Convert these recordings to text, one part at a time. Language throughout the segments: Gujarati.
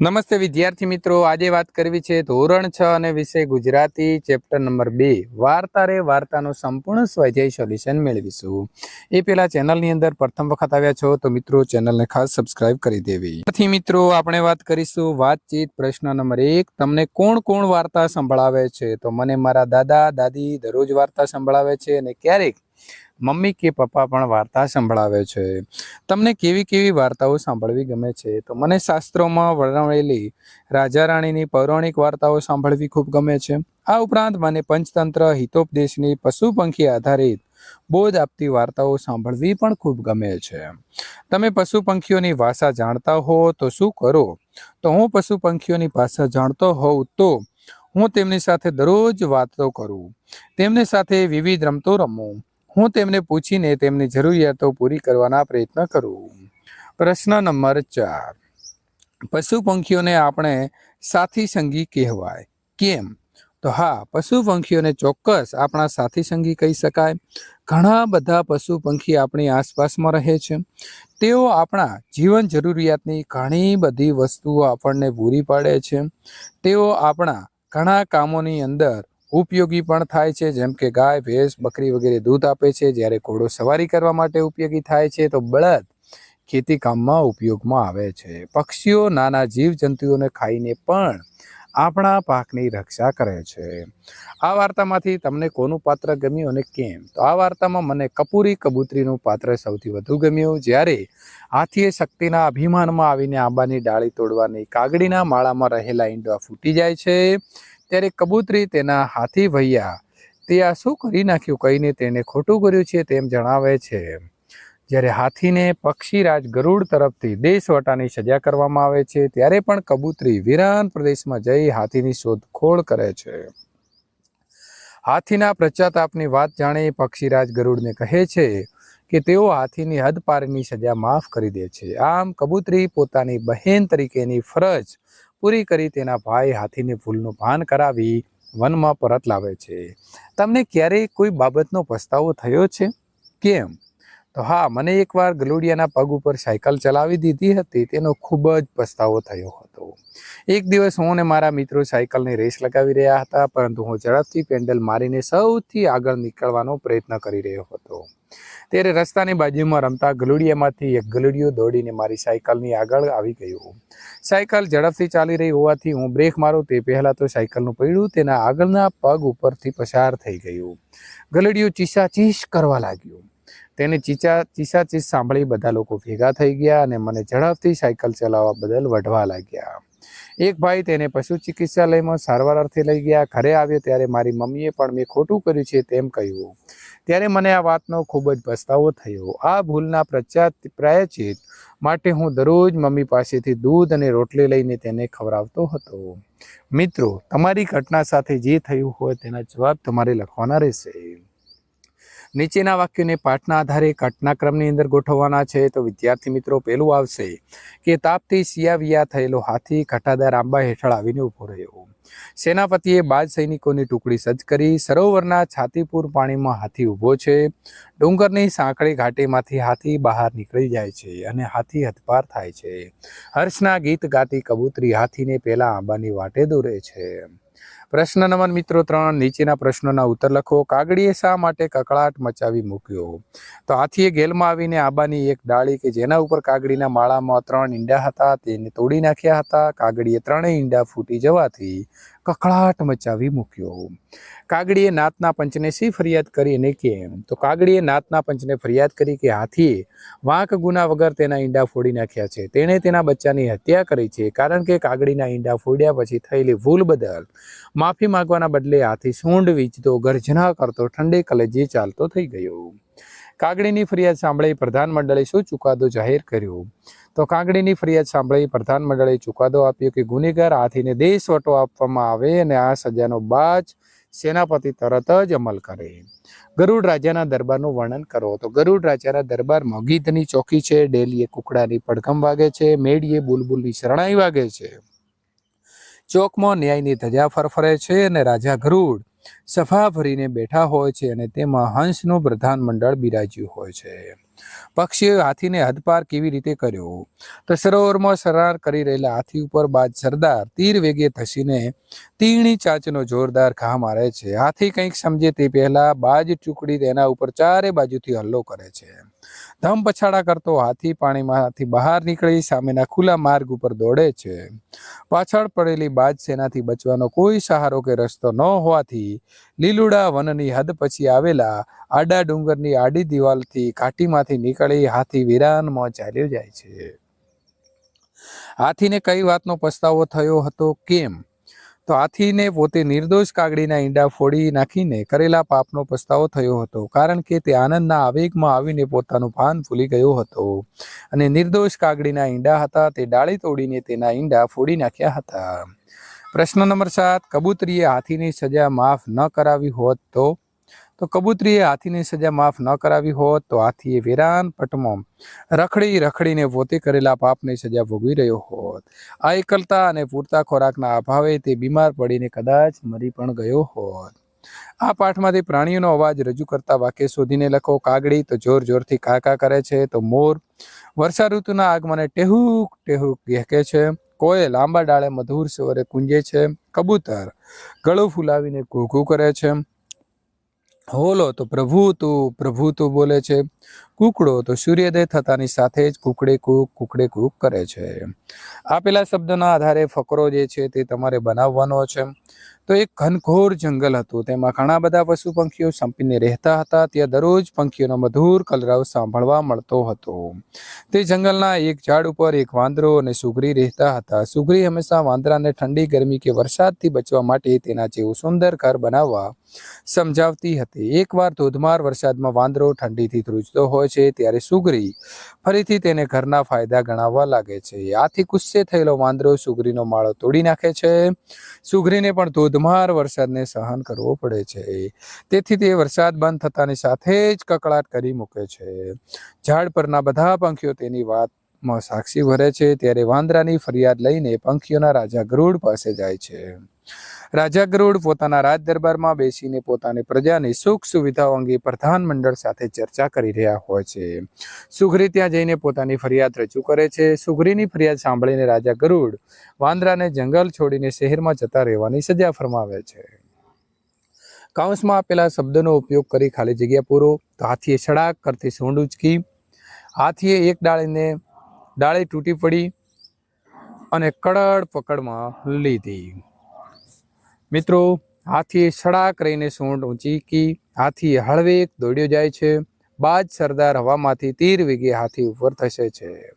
નમસ્તે વિદ્યાર્થી મિત્રો, આજે વાત કરવી છે ધોરણ છ અને વિષય ગુજરાતી, ચેપ્ટર નંબર બે. વાર્તા રે વાર્તાનો સંપૂર્ણ સ્વાધ્યાય સોલ્યુશન મેળવીશું. એ પેલા ચેનલની અંદર પ્રથમ વખત આવ્યા છો તો મિત્રો ચેનલને ખાસ સબસ્ક્રાઇબ કરી દેવી. થી મિત્રો આપણે વાત કરીશું વાતચીત પ્રશ્ન નંબર એક. તમને કોણ કોણ વાર્તા સંભળાવે છે? તો મને મારા દાદા, દાદી દરરોજ વાર્તા સંભળાવે છે અને ક્યારેક મમ્મી કે પપ્પા પણ વાર્તા સંભળાવે છે. તમને કેવી કેવી વાર્તાઓ સાંભળવી ગમે છે? તો મને શાસ્ત્રોમાં વર્ણવેલી રાજા રાણીની પૌરાણિક વાર્તાઓ સાંભળવી ખૂબ ગમે છે. આ ઉપરાંત મને પંચતંત્ર, હિતોપદેશની પશુ પંખી આધારિત બોધ આપતી વાર્તાઓ સાંભળવી પણ ખૂબ ગમે છે. તમે પશુ પંખીઓની ભાષા જાણતા હો તો શું કરો? તો હું પશુ પંખીઓની ભાષા જાણતો હોઉં તો હું તેમની સાથે દરરોજ વાતો કરું. તેમની સાથે વિવિધ રમતો રમું. હું તેમને પૂછીને તેમની જરૂરિયાતો પૂરી કરવાના પ્રયત્ન કરું. પ્રશ્ન નંબર ચાર. પશુ પંખીઓને આપણે સાથી સંગી કહેવાય. કેમ? તો હા, પશુ પંખીઓને ચોક્કસ આપણા સાથી સંગી કહી શકાય. ઘણા બધા પશુ પંખી આપણી આસપાસમાં રહે છે. તેઓ આપણા જીવન જરૂરિયાતની ઘણી બધી વસ્તુઓ આપણને પૂરી પાડે છે. તેઓ આપણા ઘણા કામોની અંદર ઉપયોગી પણ થાય છે. જેમ કે ગાય, ભેંસ, બકરી વગેરે દૂધ આપે છે. જ્યારે ઘોડો સવારી કરવા માટે ઉપયોગી થાય છે, તો બળદ ખેતી કામમાં ઉપયોગમાં આવે છે. પક્ષીઓ નાના જીવજંતુઓને ખાઈને પણ આપણા પાકની રક્ષા કરે છે. આ વાર્તામાંથી તમને કોનું પાત્ર ગમ્યું અને કેમ? તો આ વાર્તામાં મને કપૂરી કબૂતરીનું પાત્ર સૌથી વધુ ગમ્યું. જ્યારે હાથીએ શક્તિના અભિમાનમાં આવીને આંબાની ડાળી તોડવાની કાગડીના માળામાં રહેલા ઈંડા ફૂટી જાય છે ત્યારે કબૂતરી તેના હાથી વૈયા. તે આ શું કરી નાખ્યું કહીને તેણે ખોટું કર્યું છે તેમ જણાવે છે. જ્યારે હાથીને પક્ષીરાજ ગરુડ તરફથી દેશવટાની સજા કરવામાં આવે છે, ત્યારે પણ કબૂતરી વિરાન પ્રદેશમાં જઈ હાથીની શોધખોળ કરે છે. હાથીના પ્રચાતાપની વાત જાણી પક્ષીરાજ ગરુડને કહે છે કે તેઓ હાથીની હદપારની સજા માફ કરી દે છે. આમ કબૂતરી પોતાની બહેન તરીકેની ફરજ પૂરી કરી તેના ભાઈ હાથીને ભૂલનું ભાન કરાવી વનમાં પરત લાવે છે. તમને ક્યારેય કોઈ બાબતનો પસ્તાવો થયો છે? કેમ? તો હા, મને એકવાર ગલુડિયાના પગ ઉપર સાયકલ ચલાવી દીધી હતી, તેનો ખૂબ જ પસ્તાવો થયો હતો. એક દિવસ હું અને મારા મિત્રો સાયકલની રેસ લગાવી રહ્યા હતા, પરંતુ હું ઝડપથી પેન્ડલ મારીને સૌથી આગળ નીકળવાનો પ્રયત્ન કરી રહ્યો હતો. ત્યારે રસ્તાની બાજુમાં રમતા ગલુડિયામાંથી એક ગલુડિયો દોડીને મારી સાયકલની આગળ આવી ગયું. સાયકલ ઝડપથી ચાલી રહી હોવાથી હું બ્રેક મારું તે પહેલાં તો સાયકલનું પૈડું તેના આગળના પગ ઉપરથી પસાર થઈ ગયું. ગલુડિયું ચીસાચીસ કરવા લાગ્યું. તેને ચીચા ચીસાચીસ સાંભળી બધા લોકો ભેગા થઈ ગયા અને મને ઝડપથી સાયકલ ચલાવવા બદલ વઢવા લાગ્યા. એક ભાઈ તેને પશુ ચિકિત્સાલયમાં સારવાર અર્થે લઈ ગયા. ઘરે આવ્યો ત્યારે મારી મમ્મીએ પણ મેં ખોટું કર્યું છે તેમ કહ્યું. ત્યારે મને આ વાતનો ખૂબ જ પસ્તાવો થયો. આ ભૂલના પ્રચાર પ્રાયચિત માટે હું દરરોજ મમ્મી પાસેથી દૂધ અને રોટલી લઈને તેને ખવડાવતો હતો. મિત્રો, તમારી ઘટના સાથે જે થયું હોય તેના જવાબ તમારે લખવાના રહેશે. નીચેના વાક્યોને પાઠના આધારે ઘટનાક્રમની અંદર ગોઠવવાના છે, તો વિદ્યાર્થી મિત્રો, પહેલું આવશે કે તાપથી સિયાવિયા થયેલો હાથી ઘટાદાર આંબા હેઠળ આવીને ઊભો રહ્યો. સેનાપતિએ બાજ સૈનિકોની ટુકડી સજ્જ કરી, સરોવરના છાતીપુર પાણીમાં હાથી ઊભો છે. ડુંગરની સાંકળી ઘાટીમાંથી હાથી બહાર નીકળી જાય છે અને હાથી હથપાર થાય છે. હર્ષના ગીત ગાતી કબૂતરી હાથીને પહેલા આંબાની વાટે દોરે છે. પ્રશ્ન નંબર મિત્રો ત્રણ, નીચેના પ્રશ્નોના ઉત્તર લખો. કાગડીએ શા માટે કકળાટ મચાવી મૂક્યો? તો હાથીએ ગેલમાં આવીને આંબાની એક ડાળી કે જેના ઉપર કાગડીના માળામાં ત્રણ ઈંડા હતા તેને તોડી નાખ્યા હતા. કાગડીએ ત્રણેય ઈંડા ફૂટી જવાથી કકળાટ મચાવી મૂક્યો. કાગડીએ નાતના પંચને શી ફરિયાદ કરી અને કેમ? તો કાગડીએ નાતના પંચને ફરિયાદ કરી કે હાથીએ વાંક ગુના વગર તેના ઈંડા ફોડી નાખ્યા છે. તેણે તેના બચ્ચાની હત્યા કરી છે કારણ કે કાગડીના ઈંડા ફોડ્યા પછી થયેલી ભૂલ બદલ માફી માંગવાના બદલે હાથી સૂંઢ વીજતો ગર્જના કરતો ઠંડે કલેજે ચાલતો થઈ ગયો. કાગડીની ફરિયાદ સાંભળી પ્રધાન મંડળે શું ચુકાદો જાહેર કર્યો? તો કાગડીની ફરિયાદ સાંભળી પ્રધાન મંડળે ચુકાદો આપ્યો કે ગુનેગાર હાથીને દેશવટો આપવામાં આવે અને આ સજાનો બાજ સેનાપતિ તરત જ અમલ કરે. ગરુડ રાજાના દરબારનું વર્ણન કરો. તો ગરુડ રાજાના દરબારમાં ગીધની ચોકી છે, ડેલીએ કુકડાની પડઘમ વાગે છે, મેડીએ બુલબુલની શરણાઈ વાગે છે. ચોકમાં ન્યાયની ધજા ફરફરે છે અને રાજા ગરુડ સભા ભરીને બેઠા હોય છે અને તેમાં હંસનું પ્રધાન મંડળ બિરાજ્યું હોય છે. પક્ષીએ હાથીને હદપાર કેવી રીતે કર્યો? તો સરોવરમાં સરાર કરી રહેલા હાથી ઉપર બાદ સરદાર તીર વેગે ધસીને તીણી ચાંચનો જોરદાર ઘા મારે છે. હાથી કંઈક સમજે તે પહેલા બાજ ટુકડી તેના ઉપર ચારે બાજુથી હલ્લો કરે છે. ધમ પછાડા કરતો હાથી પાણીમાંથી બહાર નીકળી સામેના ખુલ્લા માર્ગ ઉપર દોડે છે. પાછળ પડેલી બાજ સેનાથી બચવાનો કોઈ સહારો કે રસ્તો ન હોવાથી લીલુડા વનની હદ પછી આવેલા આડા ડુંગરની આડી દિવાલથી ઘાટીમાંથી નીકળી હાથી વિરાનમાં ચાલ્યો જાય છે. હાથીને કઈ વાતનો પસ્તાવો થયો હતો, કેમ? તો હાથીને પોતે નિર્દોષ કાગડીના ઈંડા ફોડી નાખીને કરેલા પાપનો પસ્તાવો થયો હતો, કારણ કે તે આનંદના આવેગમાં આવીને પોતાનું ભાન ભૂલી ગયો હતો. અને નિર્દોષ કાગડીના ઈંડા હતા, તે ડાળી તોડીને તેના ઈંડા ફોડી નાખ્યા હતા. પ્રશ્ન નંબર સાત, કબૂતરીએ હાથીની સજા માફ ન કરાવી હોત તો? તો કબૂતરીએ હાથીની સજા માફ ન કરાવી હોત તો હાથીએ વેરાન પટમાં રખડી રખડીને પોતે કરેલા પાપની સજા ભોગવી રહ્યો હોત. આ એકલતા અને પૂરતા ખોરાકના અભાવે તે બીમાર પડીને કદાચ મરી પણ ગયો હોત. આ પાઠમાંથી પ્રાણીઓનો અવાજ રજૂ કરતા વાક્ય શોધીને લખો, કાગડી તો જોર જોરથી કાકા કરે છે, તો મોર વર્ષા ઋતુના આગમને ટેહુક ટેહુક ગહેકે છે કોઈ લાંબા ડાળે મધુર સ્વરે કુંજે છે, કબૂતર ગળું ફૂલાવીને ઘૂઘું કરે છે હોલો તો પ્રભુ તું પ્રભુ તું બોલે છે. કુકડો તો સૂર્યોદય થતાની સાથે જ કુકડે કૂક કુકડે કૂક કરે છે. આપેલા શબ્દના આધારે ફકરો જે છે તે તમારે બનાવવાનો છે. તો એક ઘનઘોર જંગલ હતું. તેમાં ઘણા બધા પશુ પંખીઓ સંપીને રહેતા હતા. ત્યાં દરરોજ પંખીઓનો મધુર કલરવ સાંભળવા મળતો હતો. તે જંગલના એક ઝાડ ઉપર એક વાંદરો અને સુગરી રહેતા હતા. સુગરી હંમેશા વાંદરાને ઠંડી, ગરમી કે વરસાદથી બચવા માટે તેના જેવું સુંદર ઘર બનાવવા સમજાવતી હતી. એકવાર ધોધમાર વરસાદમાં વાંદરો ઠંડીથી ધ્રુજતો હોય છે, ત્યારે સુગરી ફરીથી તેને ઘરના ફાયદા ગણાવવા લાગે છે. આથી ગુસ્સે થયેલો વાંદરો સુગરીનો માળો તોડી નાખે છે. સુગરીને પણ ધોધમાર વરસાદને સહન કરવો પડે છે. તેથી તે વરસાદ બંધ થતાની સાથે જ કકળાટ કરી મૂકે છે. ઝાડ પરના બધા પંખીઓ તેની વાતમાં સાક્ષી ભરે છે. ત્યારે વાંદરાની ફરિયાદ લઈને પંખીઓના રાજા ગરુડ પાસે જાય છે. રાજા ગરુડ પોતાના રાજ દરબારમાં બેસીને પોતાની પ્રજાની સુખ સુવિધાઓ અંગે પ્રધાનમંડળ સાથે ચર્ચા કરી રહ્યા હોય છે. સુઘરી ત્યાં જઈને પોતાની ફરિયાદ રજૂ કરે છે. સુઘરીની ફરિયાદ સાંભળીને રાજા ગરુડ વાંદરાને જંગલ છોડીને શહેરમાં જતા રહેવાની સજા ફરમાવે છે. કૌંસમાં આપેલા શબ્દનો ઉપયોગ કરી ખાલી જગ્યા પૂરો. તો હાથીએ છડાક કરતી સૂંઢ ઉચકી. હાથીએ એક ડાળીને ડાળી તૂટી પડી અને કડડ પકડમાં લીધી. મિત્રો, હાથી સડાક રહીને સૂંઢ ઊંચીકી હાથી હળવેક દોડ્યો જાય છે. બાજ સરદાર હવામાંથી તીર વેગે હાથી ઉપર થશે છે.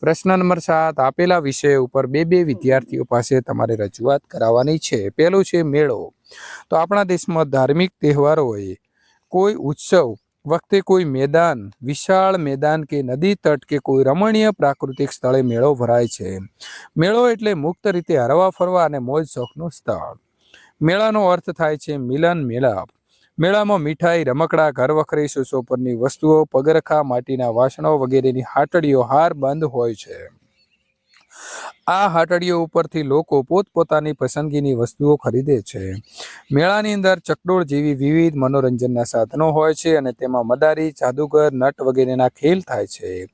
પ્રશ્ન નંબર સાત, આપેલા વિષય ઉપર બે બે વિદ્યાર્થીઓ પાસે તમારે રજૂઆત કરાવવાની છે. પહેલું છે મેળો. તો આપણા દેશમાં ધાર્મિક તહેવારોએ કોઈ ઉત્સવ, વખતે કોઈ મેદાન, વિશાળ મેદાન કે નદી તટ કે કોઈ રમણીય પ્રાકૃતિક સ્થળે મેળો ભરાય છે. મેળો એટલે મુક્ત રીતે હરવા ફરવા અને મોજ શોખનું સ્થળ. મેળાનો અર્થ થાય છે મિલન મેળાપ. મેળામાં મીઠાઈ, રમકડા ઘર વખરી સુશોભનની વસ્તુઓ, પગરખા, માટીના વાસણો વગેરેની હાટડીઓ હાર બંધ હોય છે. આ હાટડીઓ ઉપરથી લોકો પોતપોતાની પસંદગીની વસ્તુઓ ખરીદે છે. મેળાની અંદર ચકડોળ જેવી વિવિધ મનોરંજનના સાધનો હોય છે અને તેમાં મદારી, જાદુગર, નટ વગેરેના ખેલ થાય છે.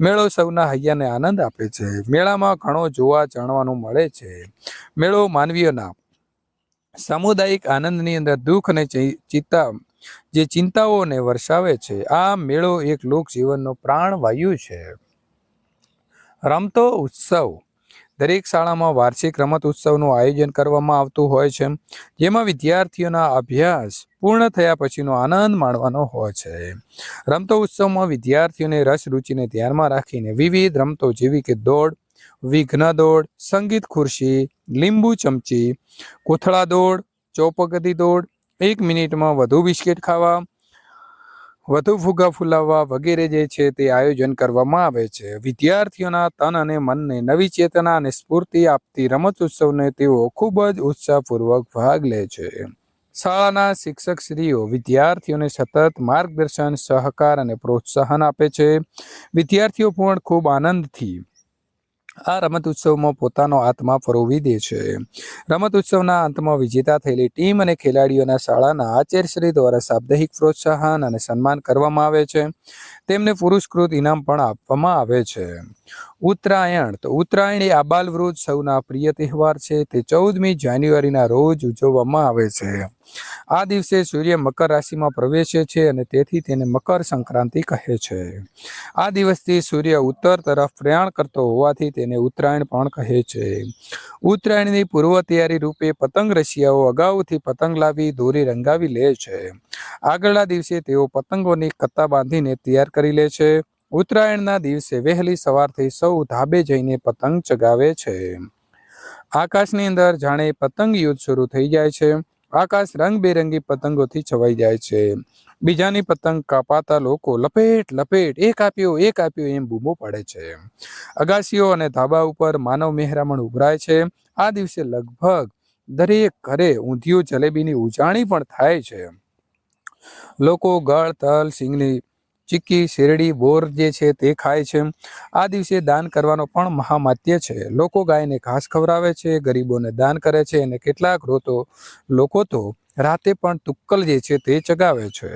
મેળો સૌના હૈયાને આનંદ આપે છે. મેળામાં ઘણો જોવા જાણવાનું મળે છે. મેળો માનવીઓના સામુદાયિક આનંદની અંદર દુઃખ અને ચિંતા, જે ચિંતાઓને વર્ષાવે છે, આ મેળો એક લોક જીવનનો પ્રાણવાયુ છે. રમતો ઉત્સવ. દરેક શાળામાં વાર્ષિક રમત ઉત્સવનું આયોજન કરવામાં આવતું હોય છે, જેમાં વિદ્યાર્થીઓના અભ્યાસ પૂર્ણ થયા પછીનો આનંદ માણવાનો હોય છે. રમતો ઉત્સવમાં વિદ્યાર્થીઓને રસ રુચિને ધ્યાનમાં રાખીને વિવિધ રમતો જેવી કે દોડ વિઘ્ન દોડ, સંગીત ખુરશી, લીંબુ ચમચી, કોથળા દોડ ચોપગતી દોડ, એક મિનિટમાં વધુ બિસ્કિટ ખાવા, વધુ ફુગા ફુલાવવા વગેરે જે છે તે આયોજન કરવામાં આવે છે. વિદ્યાર્થીઓના તન અને મનને નવી ચેતના અને સ્ફૂર્તિ આપતી રમત ઉત્સવને તેઓ ખૂબ જ ઉત્સાહપૂર્વક ભાગ લે છે. શાળાના શિક્ષક શ્રીઓ વિદ્યાર્થીઓને સતત માર્ગદર્શન, સહકાર અને પ્રોત્સાહન આપે છે. વિદ્યાર્થીઓ પણ ખૂબ આનંદથી આ રમત ઉત્સવમાં પોતાનો આત્મા પરોવી દે છે. રમત ઉત્સવના અંતમાં વિજેતા થયેલી ટીમ અને ખેલાડીઓના શાળાના આચાર્યશ્રી દ્વારા સાપ્તાહિક પ્રોત્સાહન અને સન્માન કરવામાં આવે છે. તેમને પુરસ્કૃત ઇનામ પણ આપવામાં આવે છે. ઉત્તરાયણ. તો ઉત્તરાયણ એ આબાલ વૃદ્ધ સૌના પ્રિય તહેવાર છે. તે ચૌદમી જાન્યુઆરીના રોજ ઉજવવામાં આવે છે. આ દિવસે સૂર્ય મકર રાશિમાં પ્રવેશે છે અને તેથી તેને મકર સંક્રાંતિ કહે છે. આ દિવસથી સૂર્ય ઉત્તર તરફ પ્રયાણ કરતો હોવાથી તેને ઉત્તરાયણ પણ કહે છે. ઉત્તરાયણની પૂર્વ તૈયારી રૂપે પતંગ રશિયાઓ અગાઉથી પતંગ લાવી દોરી રંગાવી લે છે. આગળના દિવસે તેઓ પતંગોની કત્તા બાંધીને તૈયાર કરી લે છે. ઉત્તરાયણના દિવસે વહેલી સવારથી સૌ ધાબે જઈને પતંગ ચગાવે છે. આકાશની અંદર જાણે પતંગ યુદ્ધ શરૂ થઈ જાય છે. આકાશ રંગબેરંગી પતંગોથી છવાઈ જાય છે. બીજાની પતંગ કાપાતા લોકો લપેટ લપેટ, એક આપ્યો એક આપ્યો એમ બૂમો પાડે છે. અગાસીઓ અને ધાબા ઉપર માનવ મહેરામણ ઉભરાય છે. આ દિવસે લગભગ દરેક ઘરે ઊંધિયું જલેબીની ઉજાણી પણ થાય છે. લોકો ગળ, તલ, સિંગની ચીક્કી, શેરડી, બોર જે છે તે ખાય છે. આ દિવસે દાન કરવાનો પણ મહામાત્ય છે. લોકો ગાયને ઘાસ ખવડાવે છે, ગરીબોને દાન કરે છે અને કેટલાક રોતો લોકો તો રાતે પણ તુક્કલ જે છે તે ચગાવે છે.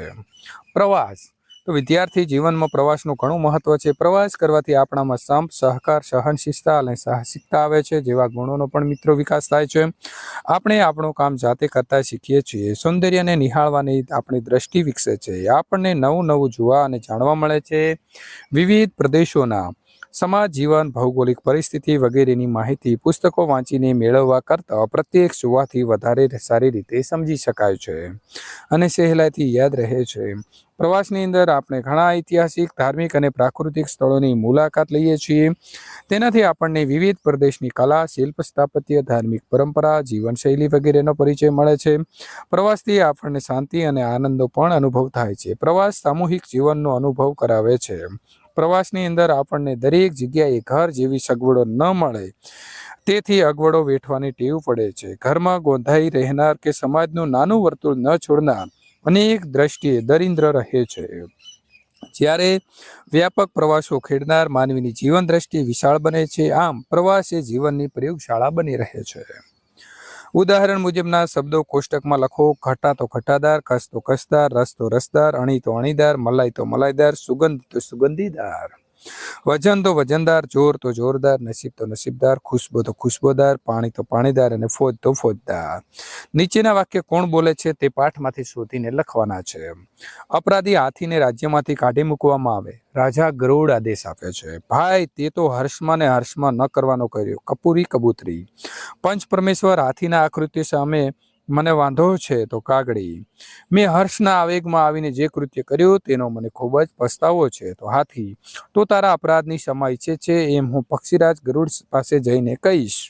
પ્રવાસ તો વિદ્યાર્થી જીવનમાં પ્રવાસનું ઘણું મહત્વ છે. પ્રવાસ કરવાથી આપણામાં સંપ, સહકાર, સહનશીલતા અને સાહસિકતા આવે છે, જેવા ગુણોનો પણ મિત્રો વિકાસ થાય છે. આપણે આપણું કામ જાતે કરતા શીખીએ છીએ. સૌંદર્યને નિહાળવાની આપણી દ્રષ્ટિ વિકસે છે. આપણને નવું નવું જોવા અને જાણવા મળે છે. વિવિધ પ્રદેશોના સમાજ, જીવન, ભૌગોલિક પરિસ્થિતિ વગેરેની માહિતી પુસ્તકો વાંચીને મેળવવા કરતાં પ્રત્યક્ષ જોવાથી વધારે સારી રીતે સમજી શકાય છે અને સહેલાઈથી યાદ રહે છે. પ્રવાસની અંદર આપણે ઘણા ઐતિહાસિક, ધાર્મિક અને પ્રાકૃતિક સ્થળોની મુલાકાત લઈએ છીએ. તેનાથી આપણને વિવિધ પ્રદેશની કલા, શિલ્પ સ્થાપત્ય, ધાર્મિક પરંપરા, જીવનશૈલી વગેરેનો પરિચય મળે છે. પ્રવાસથી આપણને શાંતિ અને આનંદનો પણ અનુભવ થાય છે. પ્રવાસ સામૂહિક જીવનનો અનુભવ કરાવે છે. પ્રવાસની અંદર આપણને દરેક જગ્યાએ ઘર જેવી સગવડો ન મળે. તેથી અગવડો વેઠવાની ટેવ પડે છે. ઘરમાં ગોંધાઈ રહેનાર કે સમાજનું નાનું વર્તુળ ન છોડનાર અનેક દ્રષ્ટિએ દરિદ્ર રહે છે. જ્યારે વ્યાપક પ્રવાસો ખેડનાર માનવીની જીવન દ્રષ્ટિ વિશાળ બને છે, આમ પ્રવાસ એ જીવનની પ્રયોગશાળા બની રહે છે. ઉદાહરણ મુજબના શબ્દો કોષ્ટકમાં લખો, ઘટા તો ઘટાદાર, કસ તો કસદાર, રસ તો રસદાર, અણી તો અણીદાર, મલાઈ તો મલાઈદાર, સુગંધ તો સુગંધીદાર. વજન તો વજનદાર, જોર તો જોરદાર, નસીબ તો નસીબદાર, ખુશબો તો ખુશબોદાર, પાણી તો પાણીદાર અને ફોજ તો ફોજદાર. નીચેના વાક્ય કોણ બોલે છે તે પાઠમાંથી શોધીને લખવાના છે. અપરાધી હાથીને રાજ્યમાંથી કાઢી મૂકવામાં આવે. રાજા ગરુડ આદેશ આપે છે. ભાઈ, તે તો હર્ષમાં ને હર્ષમાં ન કરવાનો કર્યો. કપૂરી કબૂતરી. પંચ પરમેશ્વર હાથીના આકૃતિ સામે મને વાંધો છે તો કાગડી મેં હર્ષના આવેગમાં આવીને જે કૃત્ય કર્યું તેનો મને ખૂબ જ પસ્તાવો છે. તો હાથી, તો તારા અપરાધની ક્ષમા ઈચ્છે છે એમ હું પક્ષીરાજ ગરુડ પાસે જઈને કહીશ.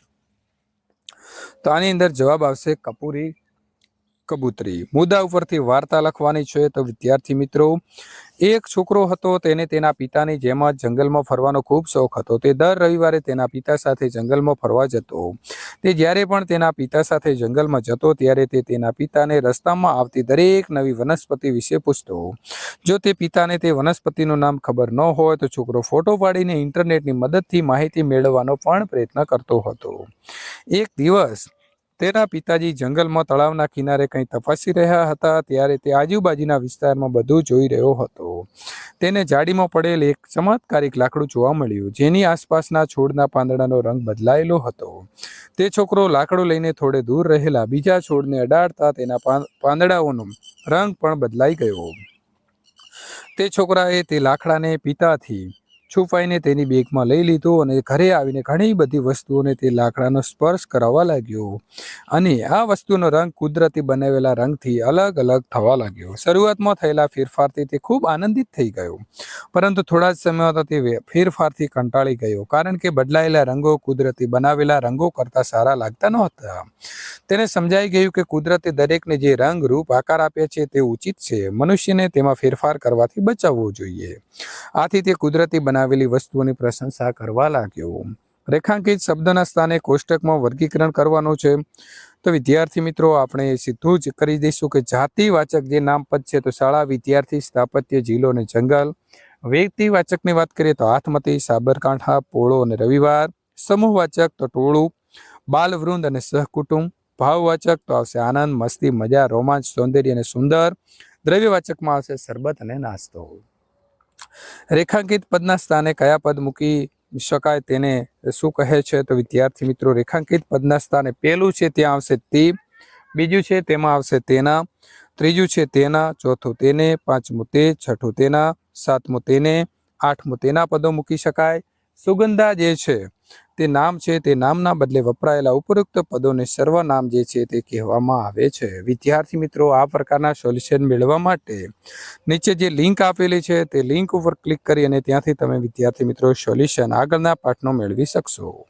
તો આની અંદર જવાબ આવશે કપૂરી કબૂતરી. મુદ્દા ઉપરથી વાર્તા લખવાની છે તો વિદ્યાર્થી મિત્રો, એક છોકરો હતો, તેને તેના પિતાની જેમ જ જંગલમાં ફરવાનો ખૂબ શોખ હતો. તે દર રવિવારે તેના પિતા સાથે જંગલમાં ફરવા જતો. તે જ્યારે પણ તેના પિતા સાથે જંગલમાં જતો, ત્યારે તે તેના પિતાને રસ્તામાં આવતી દરેક નવી વનસ્પતિ વિશે પૂછતો. જો તે પિતાને તે વનસ્પતિનું નામ ખબર ન હોય, તો છોકરો ફોટો પાડીને ઇન્ટરનેટની મદદથી માહિતી મેળવવાનો પણ પ્રયત્ન કરતો હતો. એક દિવસ તેના પિતાજી જંગલમાં તળાવના કિનારે કંઈ તપાસી રહ્યા હતા ત્યારે તે આજુબાજુના વિસ્તારમાં બધું જોઈ રહ્યો હતો. તેને જાડીમાં પડેલ એક ચમત્કારિક લાકડું જોવા મળ્યું, જેની આસપાસના છોડના પાંદડાનો રંગ બદલાયેલો હતો. તે છોકરો લાકડું લઈને થોડે દૂર રહેલા બીજા છોડને અડાડતા તેના પાંદડાઓનો રંગ પણ બદલાઈ ગયો. તે છોકરાએ તે લાકડાને પિતાથી છુપાઈને તેની બેગમાં લઈ લીધું અને ઘરે આવીને ઘણી બધી વસ્તુઓને તે લાકડાનો સ્પર્શ કરાવવા લાગ્યો. અને આ વસ્તુનો રંગ કુદરતી બનાવેલા રંગથી અલગ અલગ થવા લાગ્યો. શરૂઆતમાં થયેલા ફેરફારથી તે ખૂબ આનંદિત થઈ ગયો. પરંતુ થોડા જ સમયમાં તે ફેરફારથી કંટાળી ગયો, કારણ કે બદલાયેલા રંગો કુદરતી બનાવેલા રંગો કરતાં સારા લાગતા નહોતા. તેને સમજાઈ ગયું કે કુદરતે દરેકને જે રંગ, રૂપ, આકાર આપે છે તે ઉચિત છે. મનુષ્યને તેમાં ફેરફાર કરવાથી બચાવવો જોઈએ. આથી તે કુદરતી બનાવેલી વસ્તુઓની પ્રશંસા કરવા લાગ્યો. રેખાંકિત શબ્દના સ્થાને કોષ્ટકમાં વર્ગીકરણ કરવાનું છે. તો વિદ્યાર્થી મિત્રો, આપણે સીધું જ કરી દઈશું કે જાતિવાચક જે નામપદ છે, તો શાળા વિદ્યાર્થી સ્થાપત્ય, જિલ્લો અને જંગલ. વ્યક્તિવાચકની વાત કરીએ તો હાથમતી સાબરકાંઠા, પોળો અને રવિવાર. સમૂહવાચક તો ટોળું. બાલવૃંદ અને સહકુટુંબ. ભાવવાચક તો આવશે આનંદ, મસ્તી, મજા, રોમાંચ, સૌંદર્ય અને સુંદર. દ્રવ્યવાચકમાં આવશે સરબત અને નાસ્તો. રેખાંકિત પદના સ્થાને કયા પદ મૂકી શકાય તેને શું કહે છે? તો વિદ્યાર્થી મિત્રો, રેખાંકિત પદના સ્થાને પહેલું છે ત્યાં આવશે તે, બીજું છે તેમાં આવશે તેના, ત્રીજું છે તેના, ચોથું તેને, પાંચમું તે, છઠ્ઠું તેના, સાતમું તેને, આઠમું તેના પદો મૂકી શકાય. સુગંધા જે છે તે નામ છે, તે નામના બદલે વપરાયેલા ઉપરોક્ત પદોને સર્વનામ જે છે તે કહેવામાં આવે છે. વિદ્યાર્થી મિત્રો, આ પ્રકારના સોલ્યુશન મેળવવા માટે નીચે જે લિંક આપેલી છે, તે લિંક ઉપર ક્લિક કરી અને ત્યાંથી તમે વિદ્યાર્થી મિત્રો સોલ્યુશન આગળના પાઠનો મેળવી શકશો.